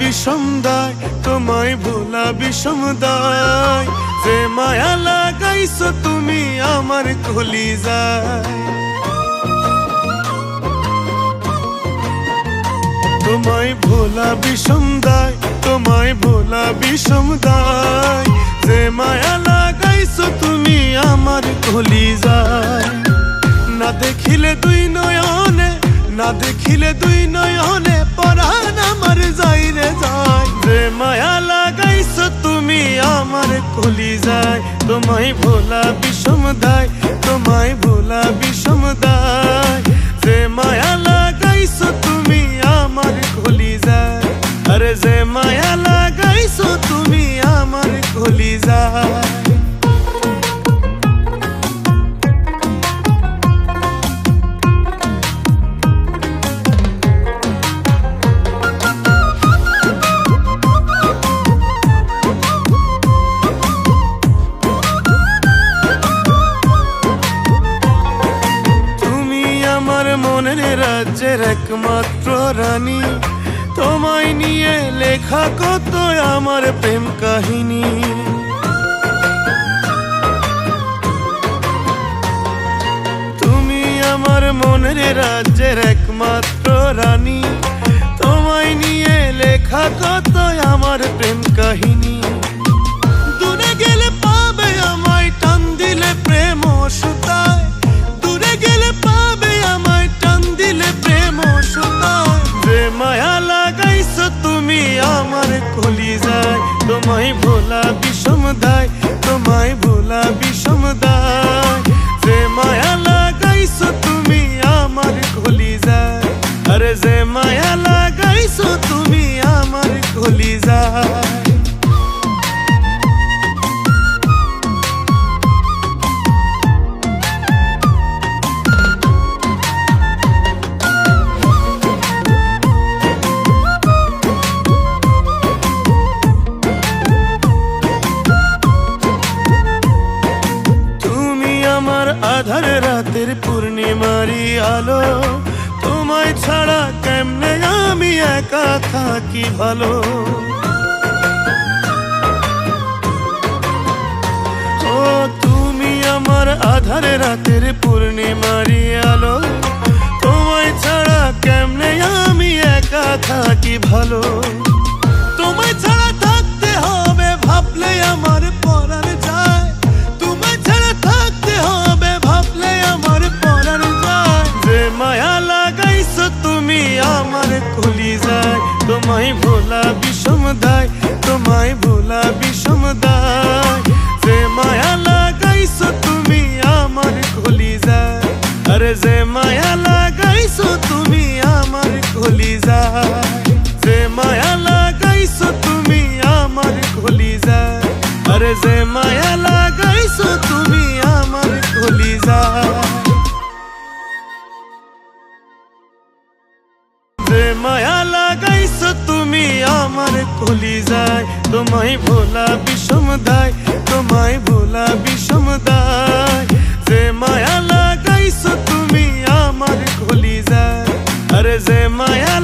বিষমদায় তোমায় ভোলা সমুদায় যে মায়া লাগাইছো তুমি আমার কলি যায় তোমায় ভোলা বিষমদায় তোমায় ভোলা বিষম দায় যে মায়া লাগাইছো তুমি আমার কলি যায় না দেখিলে দুই নয়নে, না দেখিলে দুই নয়নে পরাণ আমার যাই রে যায়। যে মায়া লাগাইছো তুমি আমার কলি যায় তোমায় ভোলা বিষম দায় তোমায় ভোলা বিষম দায় যে মায়া আমার রাজ্যের একমাত্র রানী। তোমায় নিয়ে লেখা কত আমার প্রেম কাহিনী। তুমি আমার মনের রাজ্যের একমাত্র রানী। লাগাইছো তুমি আমার কলি যায় তোমায় ভোলা বিষম দায় তোমায় ভোলা বিষম দায়। আধার রাতের পূর্ণিমারি আলো। তোমায় ছাড়া কেমনে আমি একা থাকি ভালো? ও, তুমি আমার আধার রাতের পূর্ণিমারি আলো। তোমায় ছাড়া কেমনে আমি একা থাকি ভালো? তোমায় ভোলা বিষম দায় তোমায় ভোলা বিষম দায় যে মায়া লাগাইছো তুমি আমার কলি যায় আরে যে মায়া লাগাইছো তুমি আমার কলি যায় যে মায়া লাগাইছো তুমি আমার কলি যায় আরে যে মায়া লাগাইছো তুমি আমার কলি যায় আমার কলি যায়, তোমায় ভোলা বিষম দায়, তোমায় ভোলা বিষম দায়। যে মায়া লাগাইছো তুমি, আমার কলি যায়। আরে যে মায়া